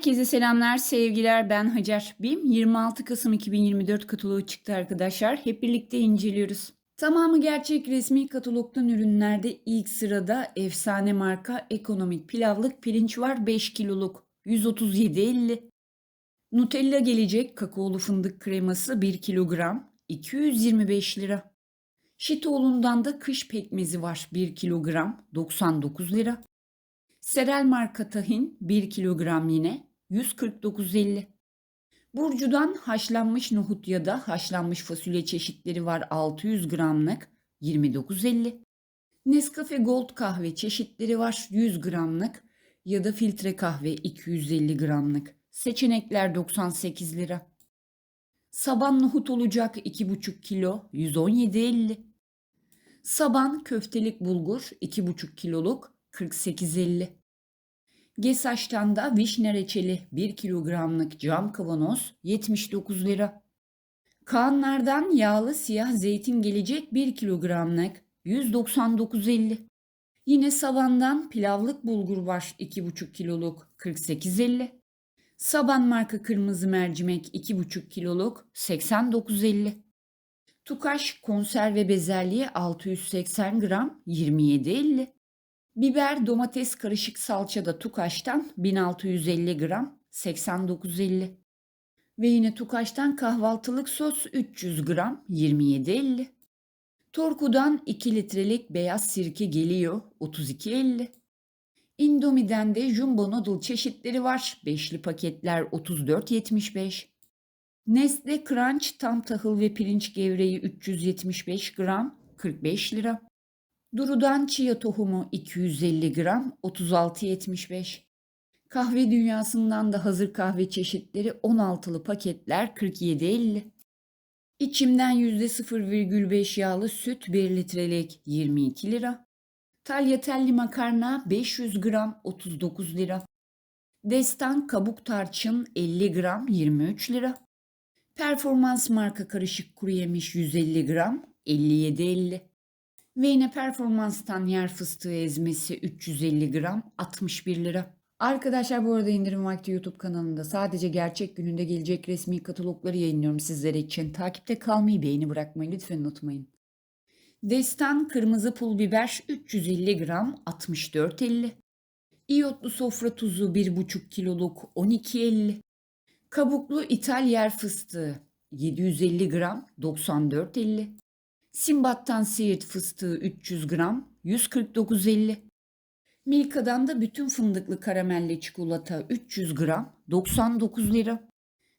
Herkese selamlar, sevgiler. Ben Hacer. BİM 26 Kasım 2024 kataloğu çıktı arkadaşlar. Hep birlikte inceliyoruz. Tamamı gerçek resmi katalogdan ürünlerde ilk sırada efsane marka ekonomik pilavlık pirinç var 5 kiloluk 137.50. Nutella gelecek kakaolu fındık kreması 1 kilogram 225 lira. Şitoğlu'ndan da kış pekmezi var 1 kilogram 99 lira. Serel marka tahin 1 kilogram yine 149.50. Burcu'dan haşlanmış nohut ya da haşlanmış fasulye çeşitleri var 600 gramlık 29.50. Nescafe Gold kahve çeşitleri var 100 gramlık ya da filtre kahve 250 gramlık. Seçenekler 98 lira. Saban nohut olacak 2,5 kilo 117.50. Saban köftelik bulgur 2,5 kiloluk 48.50. Gesaç'tan da vişne reçeli 1 kilogramlık cam kavanoz 79 lira. Kaanlardan yağlı siyah zeytin gelecek 1 kilogramlık 199.50. Yine savandan pilavlık bulgur var 2,5 kiloluk 48.50. Saban marka kırmızı mercimek 2,5 kiloluk 89.50. Tukaş konserve bezelye 680 gram 27.50. Biber domates karışık salçada Tukaş'tan 1650 gram 89.50. Ve yine Tukaş'tan kahvaltılık sos 300 gram 27.50. Torku'dan 2 litrelik beyaz sirke geliyor 32.50. Indomie'den de jumbo noodle çeşitleri var. Beşli paketler 34.75. Nestle Crunch tam tahıl ve pirinç gevreği 375 gram 45 lira. Duru'dan chia tohumu 250 gram 36.75. Kahve dünyasından da hazır kahve çeşitleri 16'lı paketler 47.50. İçimden %0,5 yağlı süt 1 litrelik 22 lira. Talyatelli makarna 500 gram 39 lira. Destan kabuk tarçın 50 gram 23 lira. Performans marka karışık kuru yemiş 150 gram 57.50. Ve yine performanstan yer fıstığı ezmesi 350 gram 61 lira. Arkadaşlar bu arada indirim vakti YouTube kanalında sadece gerçek gününde gelecek resmi katalogları yayınlıyorum sizlere için. Takipte kalmayı, beğeni bırakmayı lütfen unutmayın. Destan kırmızı pul biber 350 gram 64.50. İyotlu sofra tuzu 1,5 kiloluk 12.50. Kabuklu İtal yer fıstığı 750 gram 94.50. Simbat'tan Siirt fıstığı 300 gram 149.50. Milka'dan da bütün fındıklı karamelli çikolata 300 gram 99 lira.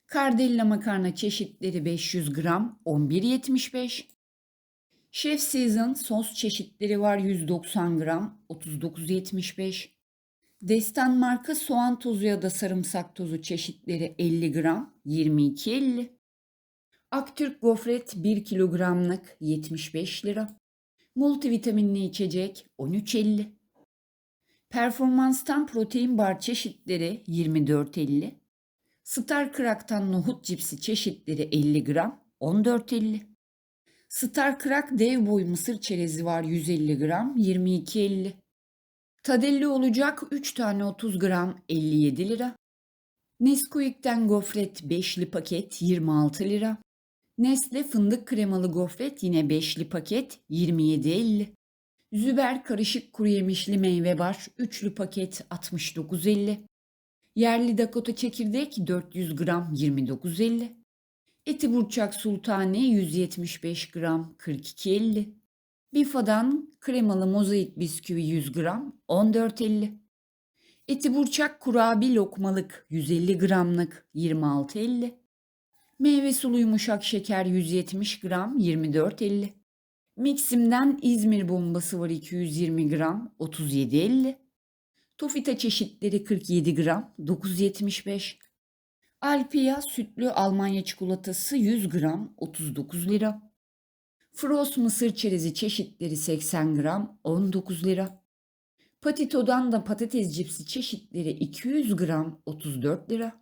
Kardella makarna çeşitleri 500 gram 11.75. Chef Season sos çeşitleri var 190 gram 39.75. Destan marka soğan tozu ya da sarımsak tozu çeşitleri 50 gram 22.50. Aktürk gofret 1 kilogramlık 75 lira. Multivitaminli içecek 13.50. Performanstan protein bar çeşitleri 24.50. Star Crack'tan nohut cipsi çeşitleri 50 gram 14.50. Star Crack dev boy mısır çerezi var 150 gram 22.50. Tadelli olacak 3 tane 30 gram 57 lira. Nesquik'ten gofret 5'li paket 26 lira. Nesle fındık kremalı gofret yine 5'li paket 27.50. Züber karışık kuru yemişli meyve bar 3'lü paket 69.50. Yerli Dakota çekirdek 400 gram 29.50. Eti burçak sultane 175 gram 42.50. Bifa'dan kremalı mozaik bisküvi 100 gram 14.50. Eti burçak kurabi lokmalık 150 gramlık 26.50. Meyve sulu yumuşak şeker 170 gram 24.50. Miksim'den İzmir bombası var 220 gram 37.50. Tofita çeşitleri 47 gram 9.75. Alpia sütlü Almanya çikolatası 100 gram 39 lira. Frost mısır çerezi çeşitleri 80 gram 19 lira. Patito'dan da patates cipsi çeşitleri 200 gram 34 lira.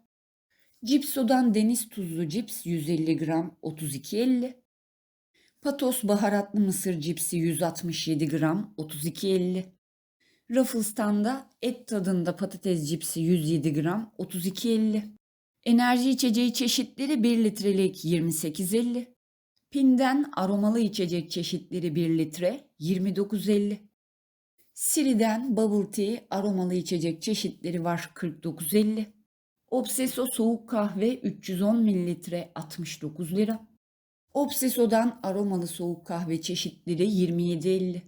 Cipso'dan deniz tuzlu cips 150 gram 32.50. Patos baharatlı mısır cipsi 167 gram 32.50. Ruffles'tan da et tadında patates cipsi 107 gram 32.50. Enerji içeceği çeşitleri 1 litrelik 28.50. Pin'den aromalı içecek çeşitleri 1 litre 29.50. Siri'den bubble tea aromalı içecek çeşitleri var 49.50. Obseso soğuk kahve 310 mililitre 69 lira. Obseso'dan aromalı soğuk kahve çeşitleri 27.50.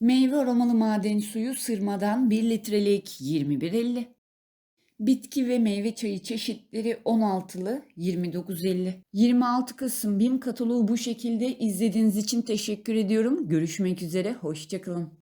Meyve aromalı maden suyu sırmadan 1 litrelik 21.50. Bitki ve meyve çayı çeşitleri 16'lı 29.50. 26 Kasım BİM kataloğu bu şekilde. İzlediğiniz için teşekkür ediyorum. Görüşmek üzere. Hoşçakalın.